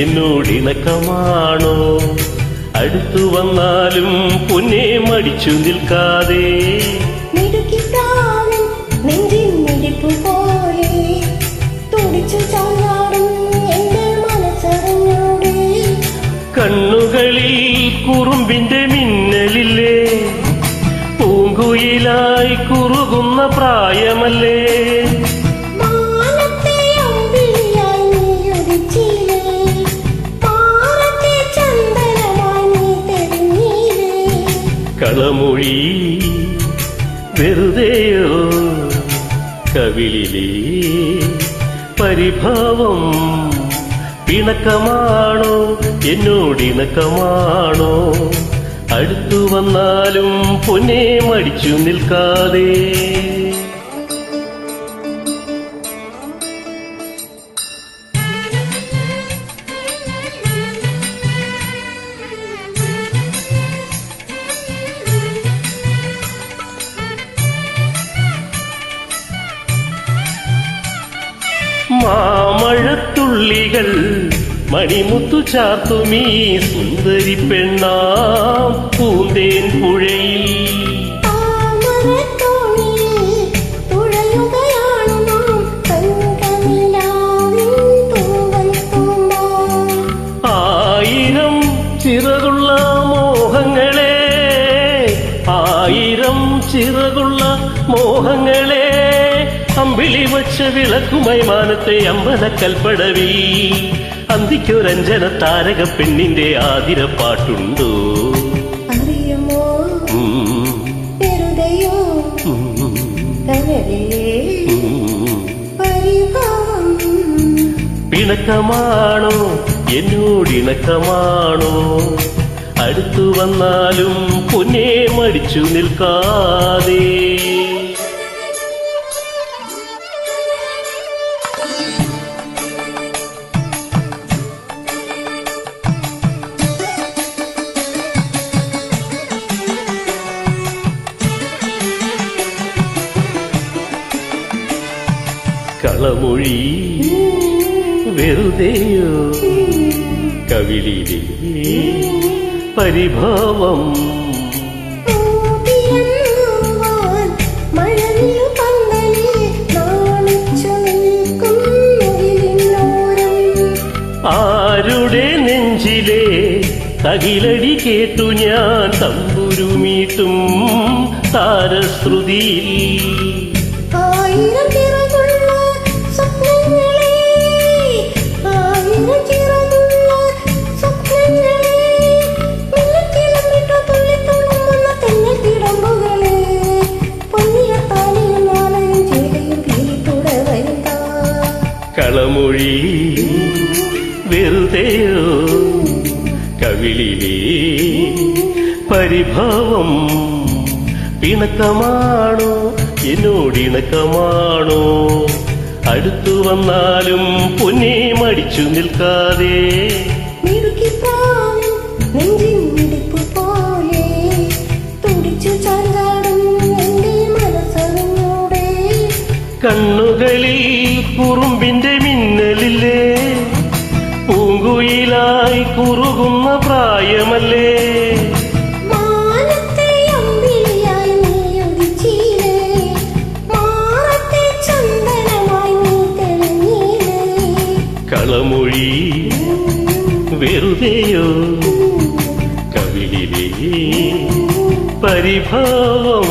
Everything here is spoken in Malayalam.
എന്നോടിണക്കമാണോ അടുത്തു വന്നാലും പൊന്നെ മടിച്ചു നിൽക്കാതെ. നീ പ്രായമല്ലേ? കളമൊഴി വെറുതെയോ കവിളിലെ? പരിഭാവം പിണക്കമാണോ? എന്നോടിണക്കമാണോ അടുത്തു വന്നാലും പൊന്നെ മടിച്ചു നിൽക്കാതെ. മാമഴത്തുള്ളികൾ മണിമുത്തു ചാർത്തുമീ സുന്ദരി പെണ്ണാം പൂന്തേൻ പുഴയിൽ. ആയിരം ചിറകുള്ള മോഹങ്ങളെ ആയിരം ചിറകുള്ള മോഹങ്ങളെ അമ്പിളി വച്ച വിളക്കുമായി മാനത്തെ അമ്പലക്കൽപ്പടവി. അന്തിക്കൊരഞ്ജന താരക പെണ്ണിന്റെ ആതിരപ്പാട്ടുണ്ടോ പാട്ടുണ്ടോ? പിണക്കമാണോ? എന്നോടിണക്കമാണോ അടുത്തു വന്നാലും പൊന്നെ മടിച്ചു നിൽക്കാതെ. കളമൊഴി വെറുതെയോ കവിളിലെ പരിഭാവം. ആരുടെ നെഞ്ചിലെ തകിലടി കേട്ടു ഞാൻ തമ്പുരുമീട്ടും താരശ്രുതിയിൽ. ആയിരം കളമൊഴി വെറുതെയോ? കവിളിലെ പരിഭാവം പിണക്കമാണോ? എന്നോടിണക്കമാണോ? അടുത്തു വന്നാലും പൊന്നെ മടിച്ചു നിൽക്കാതെ. കണ്ണുകളിൽ നെഞ്ചിൻ നീ പ്രായമല്ലേ കളമൊഴി വെറുതെയോ? കവിളിലേ പരിഭാവം